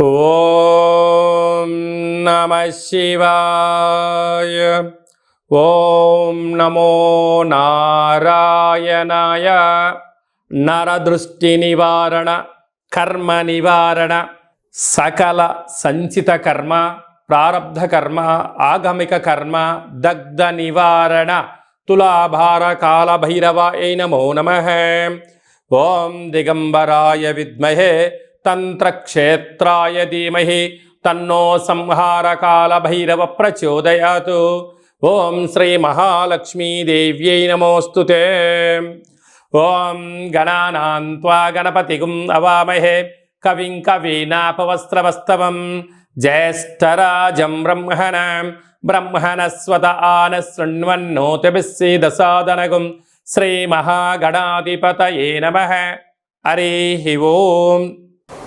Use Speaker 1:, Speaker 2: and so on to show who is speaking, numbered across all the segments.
Speaker 1: ఓం నమ శివాయ. ఓం నమో నారాయణాయ. నరదృష్టి నివారణ కర్మ నివారణ సకల సంచిత కర్మ ప్రారబ్ధ కర్మ ఆగమిక కర్మ దగ్ధ నివారణ తులాభార కాల భైరవ ఏ నమో నమ. ఓం దిగంబరాయ విద్మహే. తంత్రక్షేత్రాయ ధీమహి. తన్నో సంహారకాల భైరవ ప్రచోదయాత్ ఓం శ్రీ మహాలక్ష్మీదేవ్యై నమోస్తు ఓం గణానాన్వా గణపతిగుం అవామహే. కవిం కవీనాపవస్త్రవస్తవం. జ్యేష్ఠరాజం బ్రహ్మణ. బ్రహ్మణస్వత ఆన శృణ్వన్నోతిభిస్సీదసాదనగుం శ్రీమహాగణాధిపతయే నమ. హరి ఓం.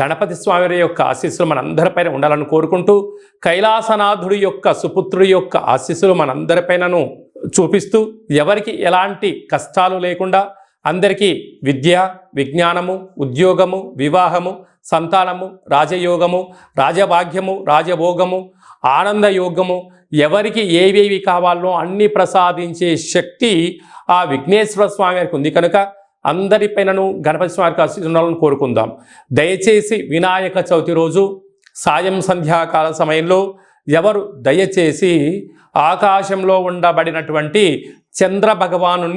Speaker 1: గణపతి స్వామి యొక్క ఆశీస్సులు మనందరిపైన ఉండాలని కోరుకుంటూ కైలాసనాథుడి యొక్క సుపుత్రుడి యొక్క ఆశీస్సులు మనందరిపైనను చూపిస్తూ ఎవరికి ఎలాంటి కష్టాలు లేకుండా అందరికీ విద్య విజ్ఞానము ఉద్యోగము వివాహము సంతానము రాజయోగము రాజభాగ్యము రాజభోగము ఆనందయోగము ఎవరికి ఏవేవి కావాలో అన్ని ప్రసాదించే శక్తి ఆ విఘ్నేశ్వర స్వామి వారికి ఉంది. కనుక అందరిపైనను గణపతి స్వామికి ఆశీర్వాదాలను కోరుకుందాం. దయచేసి వినాయక చవితి రోజు సాయం సంధ్యాకాల సమయంలో ఎవరు దయచేసి ఆకాశంలో ఉండబడినటువంటి చంద్ర భగవాను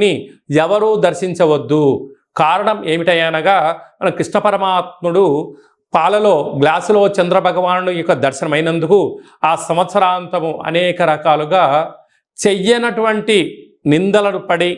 Speaker 1: ఎవరూ దర్శించవద్దు. కారణం ఏమిటనగా మన కృష్ణ పరమాత్ముడు పాలలో గ్లాసులో చంద్ర భగవాను యొక్క దర్శనమైనందుకు ఆ సంవత్సరాంతము అనేక రకాలుగా చెయ్యనటువంటి నిందలను పడి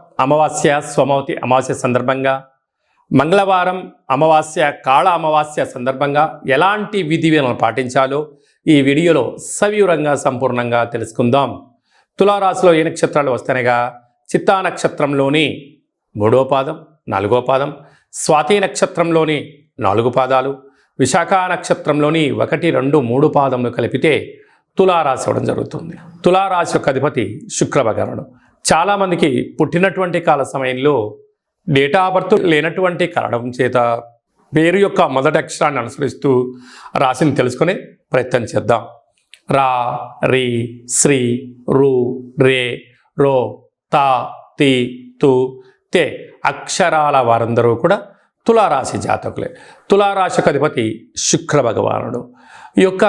Speaker 1: అమావాస్య సోమవతి అమావాస్య సందర్భంగా మంగళవారం అమావాస్య కాళ అమావాస్య సందర్భంగా ఎలాంటి విధి విధానాలు పాటించాలో ఈ వీడియోలో సవివరంగా సంపూర్ణంగా తెలుసుకుందాం. తులారాశిలో ఏ నక్షత్రాలు వస్తాయిగా చిత్తా నక్షత్రంలోని మూడో పాదం నాలుగో పాదం స్వాతి నక్షత్రంలోని నాలుగు పాదాలు విశాఖ నక్షత్రంలోని ఒకటి రెండు మూడు పాదములు కలిపితే తులారాశి ఇవ్వడం జరుగుతుంది. తులారాశి యొక్క అధిపతి శుక్రభగవనుడు చాలామందికి పుట్టినటువంటి కాల సమయంలో డేటా ఆఫ్ బర్త్ లేనటువంటి కారణం చేత పేరు యొక్క మొదటి అక్షరాన్ని అనుసరిస్తూ రాశిని తెలుసుకునే ప్రయత్నం చేద్దాం. రా రి శ్రీ రు రే రో తా తి తు తే అక్షరాల వారందరూ కూడా తులారాశి జాతకులే. తులారాశికి అధిపతి శుక్ర భగవానుడు. ఈ యొక్క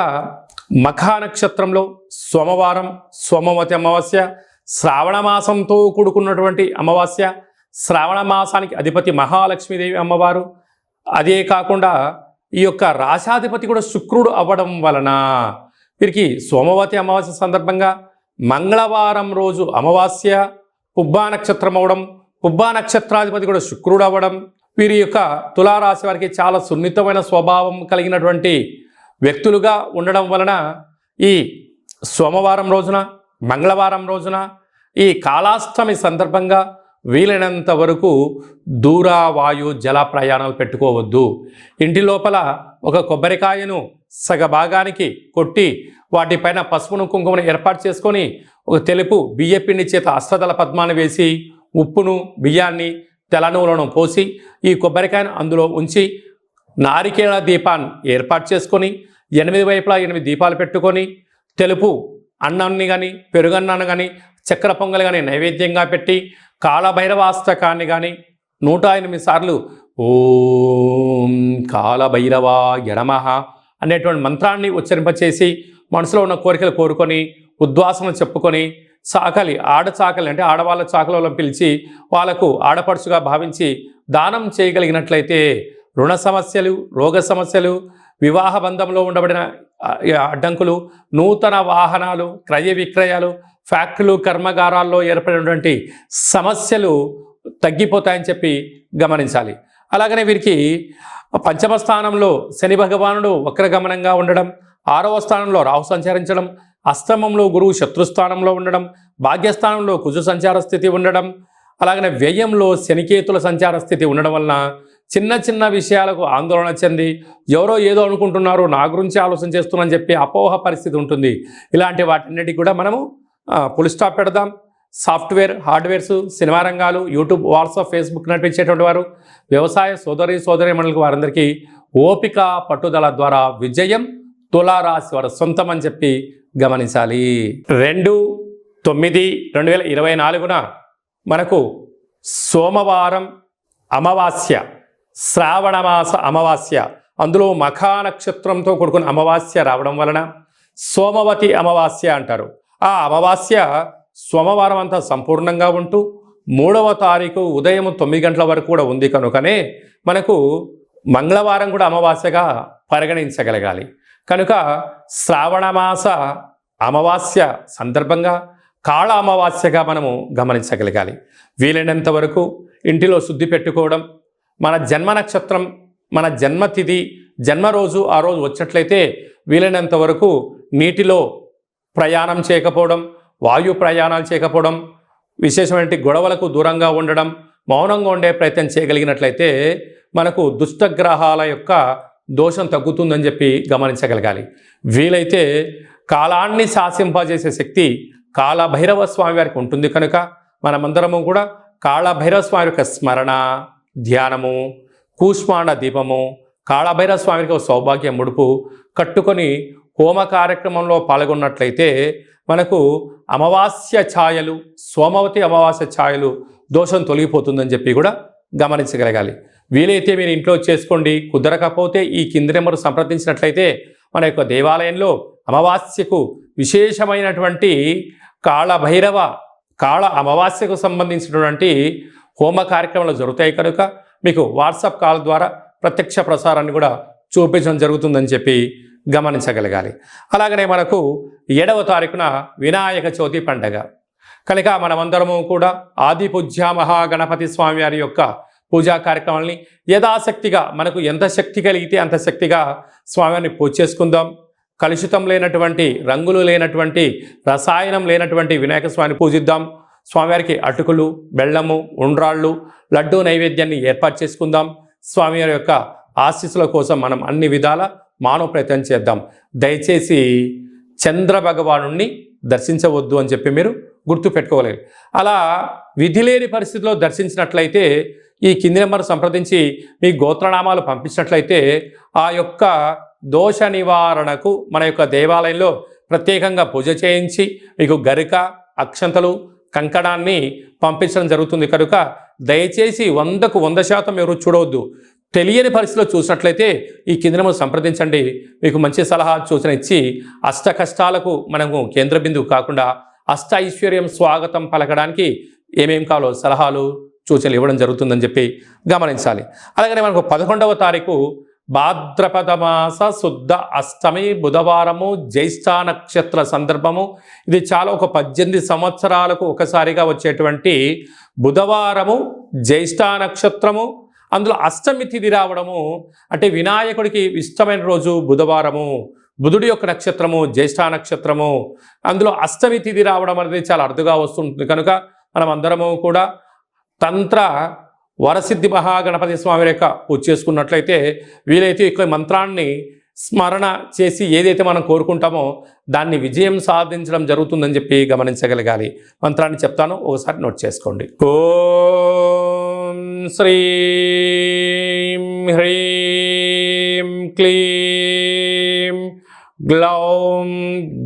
Speaker 1: మఖా నక్షత్రంలో సోమవారం సోమవతి అమావాస్య శ్రావణ మాసంతో కూడుకున్నటువంటి అమావాస్య. శ్రావణ మాసానికి అధిపతి మహాలక్ష్మీదేవి అమ్మవారు. అదే కాకుండా ఈ యొక్క రాశాధిపతి కూడా శుక్రుడు అవ్వడం వలన వీరికి సోమవతి అమావాస్య సందర్భంగా మంగళవారం రోజు అమావాస్య పుబ్బా నక్షత్రం అవడం పుబ్బా నక్షత్రాధిపతి కూడా శుక్రుడు అవ్వడం వీరి యొక్క తులారాశి వారికి చాలా సున్నితమైన స్వభావం కలిగినటువంటి వ్యక్తులుగా ఉండడం వలన ఈ సోమవారం రోజున మంగళవారం రోజున ఈ కాలాష్టమి సందర్భంగా వీలైనంత వరకు దూర వాయు జల ప్రయాణాలు పెట్టుకోవద్దు. ఇంటి లోపల ఒక కొబ్బరికాయను సగ భాగానికి కొట్టి వాటిపైన పసుపును కుంకుమను ఏర్పాటు చేసుకొని ఒక తెలుపు బియ్యపిండి చేత అష్టదళ పద్మాన్ని వేసి ఉప్పును బియ్యాన్ని తెల్లనూలను పోసి ఈ కొబ్బరికాయను అందులో ఉంచి నారికేళ దీపాన్ని ఏర్పాటు చేసుకొని ఎనిమిది వైపులా ఎనిమిది దీపాలు పెట్టుకొని తెలుపు అన్నాన్ని కానీ పెరుగన్నాన్ని కానీ చక్కెర పొంగల్ కానీ నైవేద్యంగా పెట్టి కాలభైరవాస్తకాన్ని కానీ నూట ఎనిమిది సార్లు ఓం కాలభైరవ ఎడమహ అనేటువంటి మంత్రాన్ని ఉచ్చరింపచేసి మనసులో ఉన్న కోరికలు కోరుకొని ఉద్వాసన చెప్పుకొని చాకలి ఆడ చాకలి అంటే ఆడవాళ్ళ చాకలలో పిలిచి వాళ్ళకు ఆడపడుచుగా భావించి దానం చేయగలిగినట్లయితే రుణ సమస్యలు రోగ సమస్యలు వివాహ బంధంలో ఉండబడిన అడ్డంకులు నూతన వాహనాలు క్రయ విక్రయాలు ఫ్యాక్టరీలు కర్మగారాల్లో ఏర్పడినటువంటి సమస్యలు తగ్గిపోతాయని చెప్పి గమనించాలి. అలాగనే వీరికి పంచమ స్థానంలో శని భగవానుడు వక్రగమనంగా ఉండడం ఆరవ స్థానంలో రాహు సంచరించడం అష్టమంలో గురువు శత్రుస్థానంలో ఉండడం భాగ్యస్థానంలో కుజు సంచార స్థితి ఉండడం అలాగనే వ్యయంలో శనికేతుల సంచార స్థితి ఉండడం వలన చిన్న చిన్న విషయాలకు ఆందోళన చెంది ఎవరో ఏదో అనుకుంటున్నారు నా గురించి ఆలోచన చేస్తున్నారని చెప్పి అపోహ పరిస్థితి ఉంటుంది. ఇలాంటి వాటన్నిటికి కూడా మనము పులి స్టాప్ పెడదాం. సాఫ్ట్వేర్ హార్డ్వేర్స్ సినిమా రంగాలు యూట్యూబ్ వాట్సాప్ ఫేస్బుక్ నడిపించేటువంటి వారు వ్యవసాయ సోదరి సోదరి మండలికి వారందరికీ ఓపిక పట్టుదల ద్వారా విజయం తులారాశి వారు సొంతం అని చెప్పి గమనించాలి. రెండు తొమ్మిది రెండు వేల ఇరవై నాలుగున మనకు సోమవారం అమావాస్య. శ్రావణమాస అమావాస్య. అందులో మఖా నక్షత్రంతో కూడుకున్న అమావాస్య రావడం వలన సోమవతి అమావాస్య అంటారు. ఆ అమావాస్య సోమవారం అంతా సంపూర్ణంగా ఉంటూ మూడవ తారీఖు ఉదయం తొమ్మిది గంటల వరకు కూడా ఉంది కనుకనే మనకు మంగళవారం కూడా అమావాస్యగా పరిగణించగలగాలి. కనుక శ్రావణమాస అమావాస్య సందర్భంగా కాళ అమావాస్యగా మనము గమనించగలగాలి. వీలైనంత వరకు ఇంటిలో శుద్ధి పెట్టుకోవడం మన జన్మ నక్షత్రం మన జన్మతిథి జన్మ రోజు ఆ రోజు వచ్చినట్లయితే వీలైనంత వరకు నీటిలో ప్రయాణం చేయకపోవడం వాయు ప్రయాణాలు చేయకపోవడం విశేషమైన గొడవలకు దూరంగా ఉండడం మౌనంగా ఉండే ప్రయత్నం చేయగలిగినట్లయితే మనకు దుష్టగ్రహాల యొక్క దోషం తగ్గుతుందని చెప్పి గమనించగలగాలి. వీలైతే కాలాన్ని శాసింపజేసే శక్తి కాలభైరవ స్వామి వారికి ఉంటుంది కనుక మనమందరము కూడా కాళభైరవ స్వామి యొక్క స్మరణ ధ్యానము కూష్మాండ దీపము కాళభైరవ స్వామికి ఒక సౌభాగ్య ముడుపు కట్టుకొని హోమ కార్యక్రమంలో పాల్గొన్నట్లయితే మనకు అమావాస్య ఛాయలు సోమవతి అమావాస్య ఛాయలు దోషం తొలగిపోతుందని చెప్పి కూడా గమనించగలగాలి. వీలైతే మీరు ఇంట్లో చేసుకోండి. కుదరకపోతే ఈ కింది నెంబర్ సంప్రదించినట్లయితే మన యొక్క దేవాలయంలో అమావాస్యకు విశేషమైనటువంటి కాళభైరవ కాళ అమావాస్యకు సంబంధించినటువంటి హోమ కార్యక్రమాలు జరుగుతాయి కనుక మీకు వాట్సాప్ కాల్ ద్వారా ప్రత్యక్ష ప్రసారాన్ని కూడా చూపించడం జరుగుతుందని చెప్పి గమనించగలగాలి. అలాగనే మనకు ఏడవ తారీఖున వినాయక చవితి పండగ. కనుక మనమందరము కూడా ఆది పూజ్య మహాగణపతి స్వామి వారి యొక్క పూజా కార్యక్రమాలని యథాశక్తిగా మనకు ఎంత శక్తి కలిగితే అంత శక్తిగా స్వామివారిని పూజ చేసుకుందాం. కలుషితం లేనటువంటి రంగులు లేనటువంటి రసాయనం లేనటువంటి వినాయక స్వామిని పూజిద్దాం. స్వామివారికి అటుకులు బెల్లము ఉండ్రాళ్ళు లడ్డూ నైవేద్యాన్ని ఏర్పాటు చేసుకుందాం. స్వామివారి యొక్క ఆశీస్సుల కోసం మనం అన్ని విధాల మానవ ప్రయత్నం చేద్దాం. దయచేసి చంద్ర భగవాను దర్శించవద్దు అని చెప్పి మీరు గుర్తు పెట్టుకోవాలి అలా విధి లేని పరిస్థితిలో దర్శించినట్లయితే ఈ కింది నెంబర్ సంప్రదించి మీ గోత్రనామాలు పంపించినట్లయితే ఆ యొక్క దోష నివారణకు మన యొక్క దేవాలయంలో ప్రత్యేకంగా పూజ చేయించి మీకు గరిక అక్షంతలు కంకణాన్ని పంపించడం జరుగుతుంది. కనుక దయచేసి వందకు వంద శాతం ఎవరు చూడవద్దు. తెలియని పరిస్థితిలో చూసినట్లయితే ఈ కింద సంప్రదించండి. మీకు మంచి సలహా సూచన ఇచ్చి అష్ట కష్టాలకు మనము కేంద్ర బిందువు కాకుండా అష్ట ఐశ్వర్యం స్వాగతం పలకడానికి ఏమేం కావాలో సలహాలు సూచనలు ఇవ్వడం జరుగుతుందని చెప్పి గమనించాలి. అలాగనే మనకు పదకొండవ తారీఖు భాద్రపద మాస శుద్ధ అష్టమి బుధవారము జ్యేష్ఠ నక్షత్ర సందర్భము. ఇది చాలా ఒక పద్దెనిమిది సంవత్సరాలకు ఒకసారిగా వచ్చేటువంటి బుధవారము జ్యేష్ఠ నక్షత్రము. అందులో అష్టమి తిథి రావడము అంటే వినాయకుడికి ఇష్టమైన రోజు బుధవారము. బుధుడి యొక్క నక్షత్రము జ్యేష్ఠ నక్షత్రము. అందులో అష్టమి తిథి రావడం అనేది చాలా అరుదుగా వస్తుంటుంది. కనుక మనం అందరము కూడా తంత్ర వరసిద్ధి మహాగణపతి స్వామి యొక్క పూజ చేసుకున్నట్లయితే వీలైతే ఈ మంత్రాన్ని స్మరణ చేసి ఏదైతే మనం కోరుకుంటామో దాన్ని విజయం సాధించడం జరుగుతుందని చెప్పి గమనించగలగాలి. మంత్రాన్ని చెప్తాను ఒకసారి నోట్ చేసుకోండి. ఓం శ్రీం హ్రీం క్లీం గ్లౌం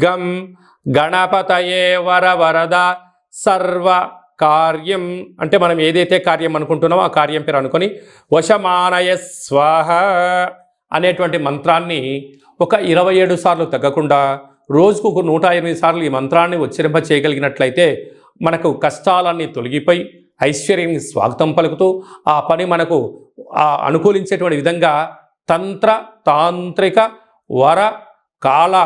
Speaker 1: గం గణపతయే వర వరద సర్వ కార్యం అంటే మనం ఏదైతే కార్యం అనుకుంటున్నామో ఆ కార్యం పేరు అనుకొని వశమానయ స్వాహ అనేటువంటి మంత్రాన్ని ఒక ఇరవై ఏడు సార్లు తగ్గకుండా రోజుకు ఒక నూట ఎనిమిది సార్లు ఈ మంత్రాన్ని ఉచ్చరింప చేయగలిగినట్లయితే మనకు కష్టాలన్నీ తొలగిపోయి ఐశ్వర్యానికి స్వాగతం పలుకుతూ ఆ పని మనకు ఆ అనుకూలించేటువంటి విధంగా తంత్ర తాంత్రిక వర కాల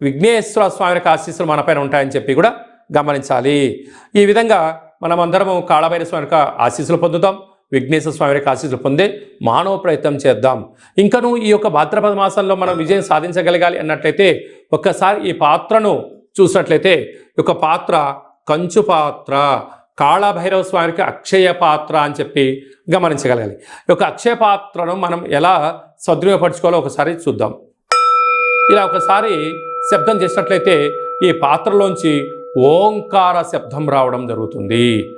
Speaker 1: విఘ్నేశ్వర స్వామి యొక్క ఆశీస్సులు మనపైన ఉంటాయని చెప్పి కూడా గమనించాలి. ఈ విధంగా మనమందరము కాళభైర స్వామి యొక్క ఆశీస్సులు పొందుతాం. విఘ్నేశ్వర స్వామి యొక్క ఆశీస్సులు పొందే మానవ ప్రయత్నం చేద్దాం. ఇంకను ఈ యొక్క భాద్రపద మాసంలో మనం విజయం సాధించగలగాలి అన్నట్లయితే ఒక్కసారి ఈ పాత్రను చూసినట్లయితే ఒక యొక్క పాత్ర కంచు పాత్ర కాళభైరవ స్వామికి అక్షయ పాత్ర అని చెప్పి గమనించగలగాలి. ఈ యొక్క అక్షయ పాత్రను మనం ఎలా సద్వినియోగపరచుకోవాలో ఒకసారి చూద్దాం. ఇలా ఒకసారి శబ్దం చేసినట్లయితే ఈ పాత్రలోంచి ఓంకార శబ్దం రావడం జరుగుతుంది.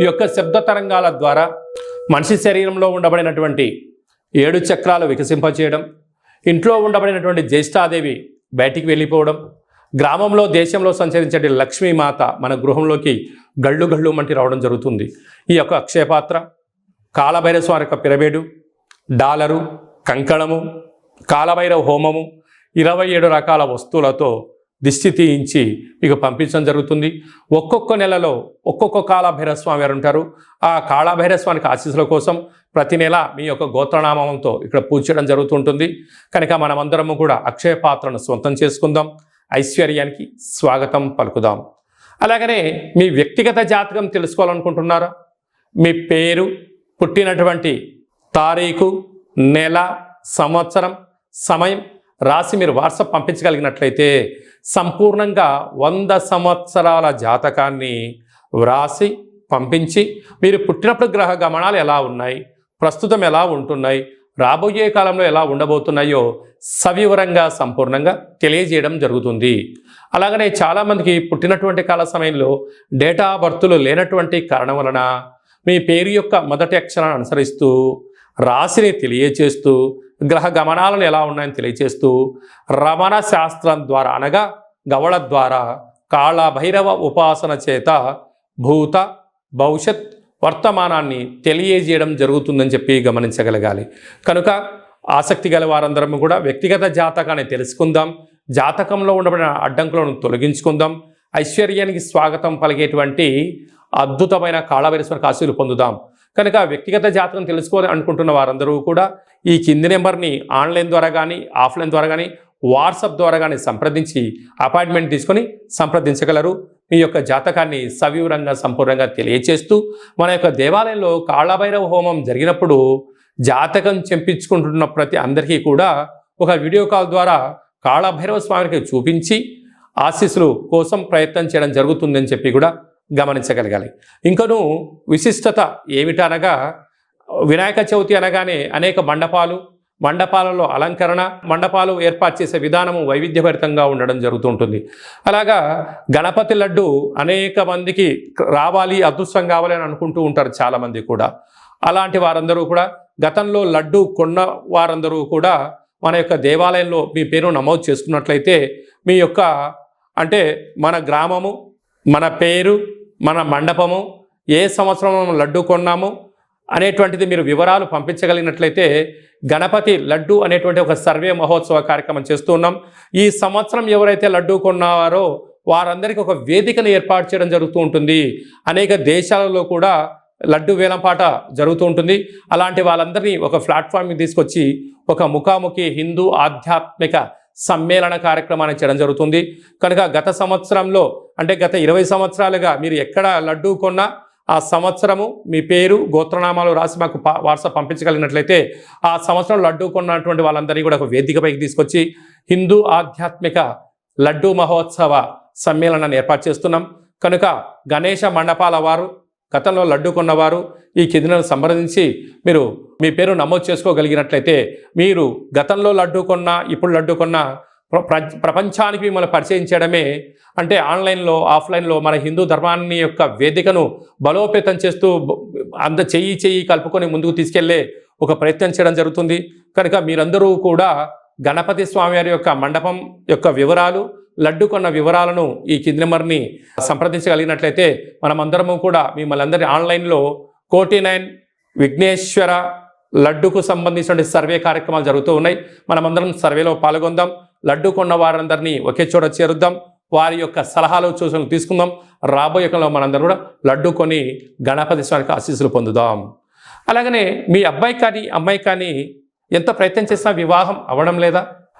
Speaker 1: ఈ యొక్క శబ్ద తరంగాల ద్వారా మనిషి శరీరంలో ఉండబడినటువంటి ఏడు చక్రాలు వికసింపచేయడం ఇంట్లో ఉండబడినటువంటి జ్యేష్ఠాదేవి బయటికి వెళ్ళిపోవడం గ్రామంలో దేశంలో సంచరించే లక్ష్మీమాత మన గృహంలోకి గళ్ళు గళ్ళు మంటి రావడం జరుగుతుంది. ఈ యొక్క అక్షయపాత్ర కాలభైరస్వారి యొక్క పిరబేడు డాలరు కంకణము కాలభైరవ హోమము ఇరవై ఏడు రకాల వస్తువులతో దిష్టి తీయించి మీకు పంపించడం జరుగుతుంది. ఒక్కొక్క నెలలో ఒక్కొక్క కాలభైరస్వామి వారు ఉంటారు. ఆ కాళభైరస్వామికి ఆశీస్సుల కోసం ప్రతి నెల మీ యొక్క గోత్రనామంతో ఇక్కడ పూజ చేయడం జరుగుతుంటుంది కనుక మనమందరము కూడా అక్షయ పాత్రను సొంతం చేసుకుందాం. ఐశ్వర్యానికి స్వాగతం పలుకుదాం. అలాగనే మీ వ్యక్తిగత జాతకం తెలుసుకోవాలనుకుంటున్నారా? మీ పేరు పుట్టినటువంటి తారీఖు నెల సంవత్సరం సమయం రాసి మీరు వాట్సాప్ పంపించగలిగినట్లయితే సంపూర్ణంగా వంద సంవత్సరాల జాతకాన్ని వ్రాసి పంపించి మీరు పుట్టినప్పుడు గ్రహ గమనాలు ఎలా ఉన్నాయి? ప్రస్తుతం ఎలా ఉంటున్నాయి? రాబోయే కాలంలో ఎలా ఉండబోతున్నాయో సవివరంగా సంపూర్ణంగా తెలియజేయడం జరుగుతుంది. అలాగనే చాలామందికి పుట్టినటువంటి కాల సమయంలో డేటా బర్త్లు లేనటువంటి కారణం వలన మీ పేరు యొక్క మొదటి అక్షరాన్ని అనుసరిస్తూ రాశిని తెలియచేస్తూ గ్రహ గమనాలను ఎలా ఉన్నాయని తెలియచేస్తూ రమణ శాస్త్రం ద్వారా అనగా గవళ ద్వారా కాళభైరవ ఉపాసన చేత భూత భవిష్యత్ వర్తమానాన్ని తెలియజేయడం జరుగుతుందని చెప్పి గమనించగలగాలి. కనుక ఆసక్తి గల వారందరం కూడా వ్యక్తిగత జాతకాన్ని తెలుసుకుందాం. జాతకంలో ఉండబడిన అడ్డంకులను తొలగించుకుందాం. ఐశ్వర్యానికి స్వాగతం పలిగేటువంటి అద్భుతమైన కాళభైరస్వర కాశీలు పొందుదాం. కనుక వ్యక్తిగత జాతకం తెలుసుకోవాలి అనుకుంటున్న వారందరూ కూడా ఈ కింది నెంబర్ని ఆన్లైన్ ద్వారా కానీ ఆఫ్లైన్ ద్వారా కానీ వాట్సాప్ ద్వారా కానీ సంప్రదించి అపాయింట్మెంట్ తీసుకొని సంప్రదించగలరు. మీ యొక్క జాతకాన్ని సవివరంగా సంపూర్ణంగా తెలియచేస్తూ మన యొక్క దేవాలయంలో కాళభైరవ హోమం జరిగినప్పుడు జాతకం చెంపించుకుంటున్న ప్రతి అందరికీ కూడా ఒక వీడియో కాల్ ద్వారా కాళభైరవ స్వామికి చూపించి ఆశీస్సులు కోసం ప్రయత్నం చేయడం జరుగుతుందని చెప్పి కూడా గమనించగలగాలి. ఇంకను విశిష్టత ఏమిటనగా వినాయక చవితి అనగానే అనేక మండపాలు మండపాలలో అలంకరణ మండపాలు ఏర్పాటు చేసే విధానము వైవిధ్యభరితంగా ఉండడం జరుగుతుంటుంది. అలాగా గణపతి లడ్డు అనేక మందికి రావాలి అదృష్టం కావాలి అని అనుకుంటూ ఉంటారు చాలామంది కూడా. అలాంటి వారందరూ కూడా గతంలో లడ్డు కొన్న వారందరూ కూడా మన యొక్క దేవాలయంలో మీ పేరు నమోదు చేసుకున్నట్లయితే మీ యొక్క అంటే మన గ్రామము మన పేరు మన మండపము ఏ సంవత్సరం లడ్డు కొన్నాము అనేటువంటిది మీరు వివరాలు పంపించగలిగినట్లయితే గణపతి లడ్డు అనేటువంటి ఒక సర్వే మహోత్సవ కార్యక్రమం చేస్తూ ఉన్నాం. ఈ సంవత్సరం ఎవరైతే లడ్డు కొన్నారో వారందరికీ ఒక వేదికను ఏర్పాటు చేయడం జరుగుతూ ఉంటుంది. అనేక దేశాలలో కూడా లడ్డు వేలంపాట జరుగుతూ ఉంటుంది. అలాంటి వాళ్ళందరినీ ఒక ప్లాట్ఫామ్కి తీసుకొచ్చి ఒక ముఖాముఖి హిందూ ఆధ్యాత్మిక సమ్మేళన కార్యక్రమాన్ని చేయడం జరుగుతుంది. కనుక గత సంవత్సరంలో అంటే గత ఇరవై సంవత్సరాలుగా మీరు ఎక్కడ లడ్డు కొన్నా ఆ సంవత్సరము మీ పేరు గోత్రనామాలు రాసి మాకు వాట్సాప్ పంపించగలిగినట్లయితే ఆ సంవత్సరం లడ్డు కొన్నటువంటి వాళ్ళందరినీ కూడా ఒక వేదికపైకి తీసుకొచ్చి హిందూ ఆధ్యాత్మిక లడ్డు మహోత్సవ సమ్మేళనాన్ని ఏర్పాటు చేస్తున్నాం. కనుక గణేష మండపాల వారు గతంలో లడ్డు కొన్నవారు ఈ కిందను సంప్రదించి మీరు మీ పేరు నమోదు చేసుకోగలిగినట్లయితే మీరు గతంలో లడ్డు కొన్న ఇప్పుడు లడ్డు కొన్న ప్ర- ప్ర- ప్రపంచానికి మిమ్మల్ని పరిచయం చేయడమే అంటే ఆన్లైన్లో ఆఫ్లైన్లో మన హిందూ ధర్మాన్ని యొక్క వేదికను బలోపేతం చేస్తూ అంత అంద చెయ్యి చెయ్యి కలుపుకొని ముందుకు తీసుకెళ్ళే ఒక ప్రయత్నం చేయడం జరుగుతుంది. కనుక మీరందరూ కూడా గణపతి స్వామి వారి యొక్క మండపం యొక్క వివరాలు లడ్డు కొన్న వివరాలను ఈ కింది నెంబర్ని సంప్రదించగలిగినట్లయితే మనమందరము కూడా మిమ్మల్ని అందరి ఆన్లైన్లో కోటి నైన్ విఘ్నేశ్వర లడ్డుకు సంబంధించిన సర్వే కార్యక్రమాలు జరుగుతూ ఉన్నాయి. మనమందరం సర్వేలో పాల్గొందాం. లడ్డు కొన్న వారందరినీ ఒకే చోట చేరుద్దాం. వారి యొక్క సలహాలు సూచనలు తీసుకుందాం. రాబోయే కాలంలో మనందరం కూడా లడ్డు కొని గణపతి స్వామికి ఆశీస్సులు పొందుదాం. అలాగనే మీ అబ్బాయి కానీ అమ్మాయి కానీ ఎంత ప్రయత్నం చేసినా వివాహం అవ్వడం లేదా?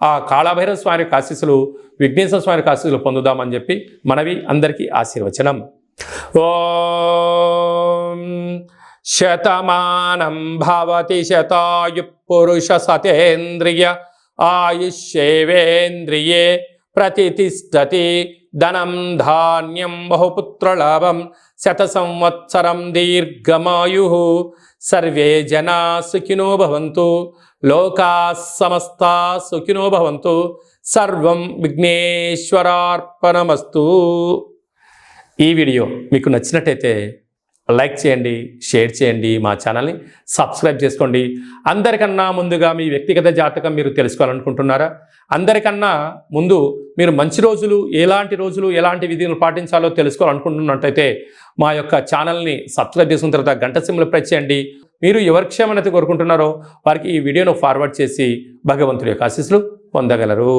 Speaker 1: ఆ కాళభైరవ స్వామి యొక్క ఆశీస్సులు విఘ్నేశ్వర స్వామి యొక్క ఆశీస్సులు పొందుదామని చెప్పి మనవి అందరికీ ఆశీర్వచనం. ఓం శతమానం భవతి శతాయు పురుష సతేంద్రియ ఆయుష్యేవేంద్రియే ప్రతిష్టతి ధనం ధాన్యం బహుపుత్రలాభం శత సంవత్సరం దీర్ఘమాయు. సర్వే జనా సుఖినో భవంతు. లోకా సమస్త సుఖినో భవంతు. సర్వం విఘ్నేశ్వరార్పణమస్తు. ఈ వీడియో మీకు నచ్చినట్టయితే లైక్ చేయండి షేర్ చేయండి మా ఛానల్ని సబ్స్క్రైబ్ చేసుకోండి. అందరికన్నా ముందుగా మీ వ్యక్తిగత జాతకం మీరు తెలుసుకోవాలనుకుంటున్నారా? అందరికన్నా ముందు మీరు మంచి రోజులు ఎలాంటి రోజులు ఎలాంటి విధులు పాటించాలో తెలుసుకోవాలనుకుంటున్నట్టయితే మా యొక్క ఛానల్ని సబ్స్క్రైబ్ చేసుకున్న తర్వాత గంట సిమ్లు ప్రెస్ చేయండి. మీరు ఎవరి క్షేమనైతే కోరుకుంటున్నారో వారికి ఈ వీడియోను ఫార్వర్డ్ చేసి భగవంతుడి యొక్క ఆశీస్సులు పొందగలరు.